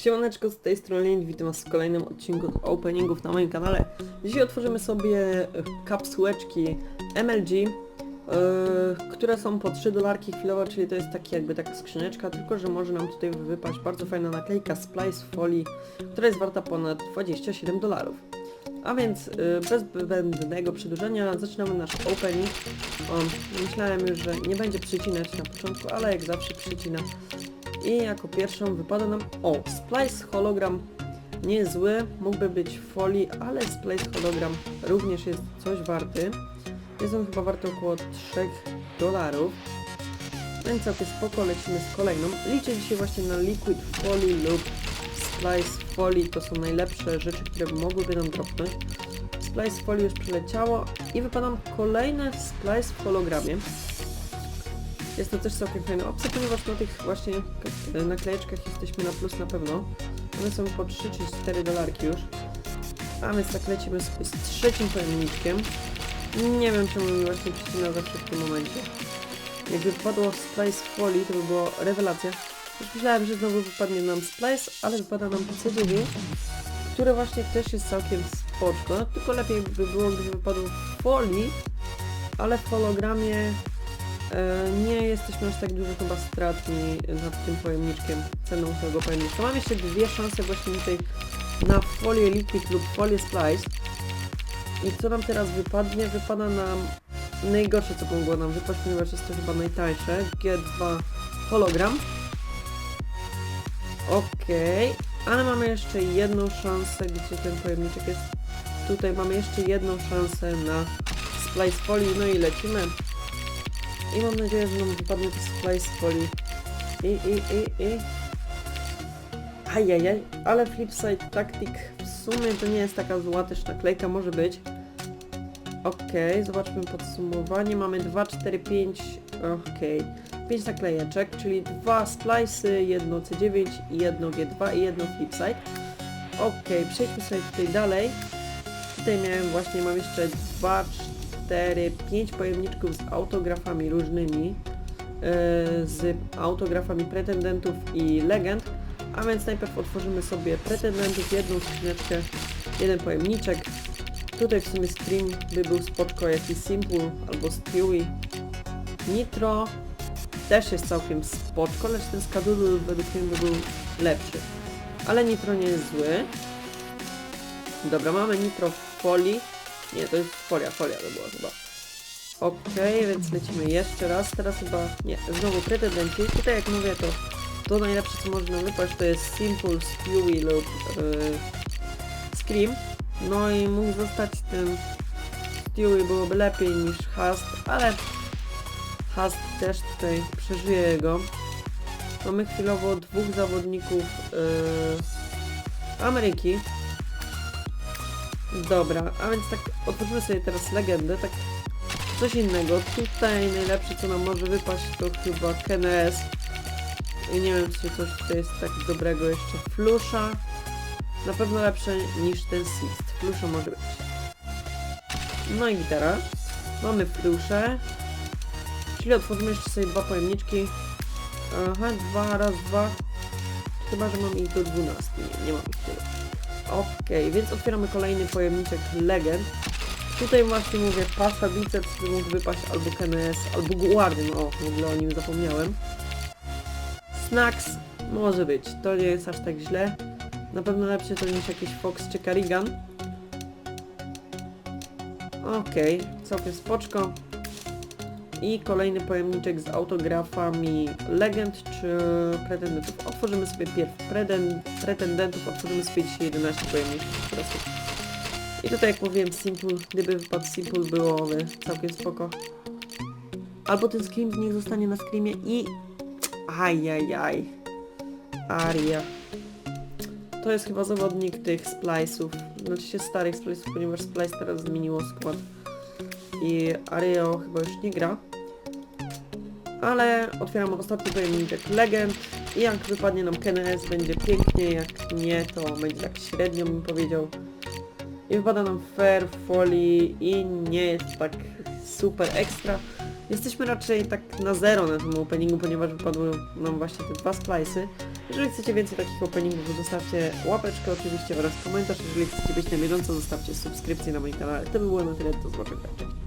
Siemaneczko, z tej strony witam was w kolejnym odcinku openingów na moim kanale. Dzisiaj otworzymy sobie e, kapsułeczki MLG, e, które są po 3 dolarki chwilowo, czyli to jest taki jakby taka skrzyneczka, tylko że może nam tutaj wypaść bardzo fajna naklejka Splice Folii, która jest warta ponad 27 dolarów. A więc e, bez zbędnego przedłużenia zaczynamy nasz opening. O, myślałem już, że nie będzie przycinać na początku, ale jak zawsze przycina. I jako pierwszą wypada nam... O, Splice Hologram nie jest zły, mógłby być w folii, ale Splice Hologram również jest coś warty. Jest on chyba warty około 3 dolarów. Więc całkiem spoko, lecimy z kolejną. Liczę dzisiaj właśnie na Liquid Folii lub Splice Folii, to są najlepsze rzeczy, które mogłyby nam dropnąć. Splice Folii już przeleciało i wypada nam kolejne Splice w hologramie. Jest to też całkiem fajna opcja, ponieważ na tych właśnie k- naklejeczkach jesteśmy na plus na pewno. One są po 3 czy 4 dolarki już. A więc tak lecimy sobie z trzecim pojemniczkiem. Nie wiem czemu mi właśnie przycina zawsze w tym momencie. Jakby wpadło Splice Folii, to by było rewelacja. Już myślałem, że znowu wypadnie nam Splice, ale wypada nam C9, które właśnie też jest całkiem spoczko. No, tylko lepiej by było, gdyby wypadło w folii, ale w hologramie E, nie jesteśmy aż tak dużo chyba stratni nad tym pojemniczkiem, ceną tego pojemniczka. Mam jeszcze dwie szanse właśnie tutaj na folię liquid lub folię splice. I co nam teraz wypadnie? Wypada nam najgorsze co mogło nam wypaść, ponieważ jest to chyba najtańsze. G2 hologram. Okej, ale mamy jeszcze jedną szansę, gdzie ten pojemniczek jest. Tutaj mamy jeszcze jedną szansę na splice folii, no i lecimy. I mam nadzieję, że nam wypadnie to splice z folii. I, i, i, i. Ajajaj, ale Flipside Tactic w sumie to nie jest taka zła też naklejka, może być. Okej, zobaczmy podsumowanie. Mamy 2, 4, 5, okej. 5 naklejeczek, czyli dwa splice'y, jedno C9 i jedno G2 i jedno Flipside. Okej, przejdźmy sobie tutaj dalej. Tutaj miałem właśnie, mam jeszcze 2, 4, 5 pojemniczków z autografami różnymi, yy, z autografami pretendentów i legend, a więc najpierw otworzymy sobie pretendentów, jedną skrzyneczkę, jeden pojemniczek. Tutaj w sumie Scream by był spoczko jakiś Simple albo Stewie. Nitro też jest całkiem spoczko, lecz ten Skadoodle według mnie by był lepszy. Ale Nitro nie jest zły. Dobra, mamy Nitro w folii. Nie, to jest folia, folia to była chyba. Okej, więc lecimy jeszcze raz. Teraz chyba, nie, znowu pretendenci. Tutaj jak mówię, to to najlepsze co można wypaść to jest Simple, Stewie lub yy, Scream. No i mógł zostać ten Stewie byłoby lepiej niż Hast, ale Hast też tutaj przeżyje go. Mamy chwilowo dwóch zawodników yy, Ameryki. Dobra, a więc tak otworzymy sobie teraz legendę, tak coś innego. Tutaj najlepsze co nam może wypaść to chyba KNS. I nie wiem czy coś tutaj jest tak dobrego jeszcze. Flusza. Na pewno lepsze niż ten Sist. Flusza może być. No i gitara. Mamy fluszę. Czyli otworzymy jeszcze sobie dwa pojemniczki. Aha, dwa, raz, dwa. Chyba, że mam ich do 12. Nie, nie mam ich tyle. Okej, więc otwieramy kolejny pojemniczek legend. Tutaj właśnie mówię pasta biceps, mógł wypaść albo KNS, albo Guardian, o w ogóle o nim zapomniałem. Snacks może być, to nie jest aż tak źle. Na pewno lepsze to niż jakiś Fox czy Carrigan. Okej, całkiem spoczko. I kolejny pojemniczek z autografami legend czy pretendentów. Otworzymy sobie pierw preten, pretendentów, otworzymy sobie dzisiaj 11 pojemniczków po prostu. I tutaj jak mówiłem Simple, gdyby wypadł Simple byłoby całkiem spoko. Albo ten scream niech zostanie na screamie i... Ajajaj. Aria. To jest chyba zawodnik tych splice'ów. Znaczy się starych splice'ów, ponieważ splice teraz zmieniło skład. I Ario chyba już nie gra. Ale otwieram ostatni pojemniczek legend i jak wypadnie nam KNS będzie pięknie, jak nie to będzie tak średnio bym powiedział. I wypada nam fair, folii i nie jest tak super ekstra. Jesteśmy raczej tak na zero na tym openingu, ponieważ wypadły nam właśnie te dwa splice'y. Jeżeli chcecie więcej takich openingów, zostawcie łapeczkę oczywiście oraz komentarz. Jeżeli chcecie być na bieżąco, zostawcie subskrypcję na moim kanale. To by było na tyle, do zobaczenia.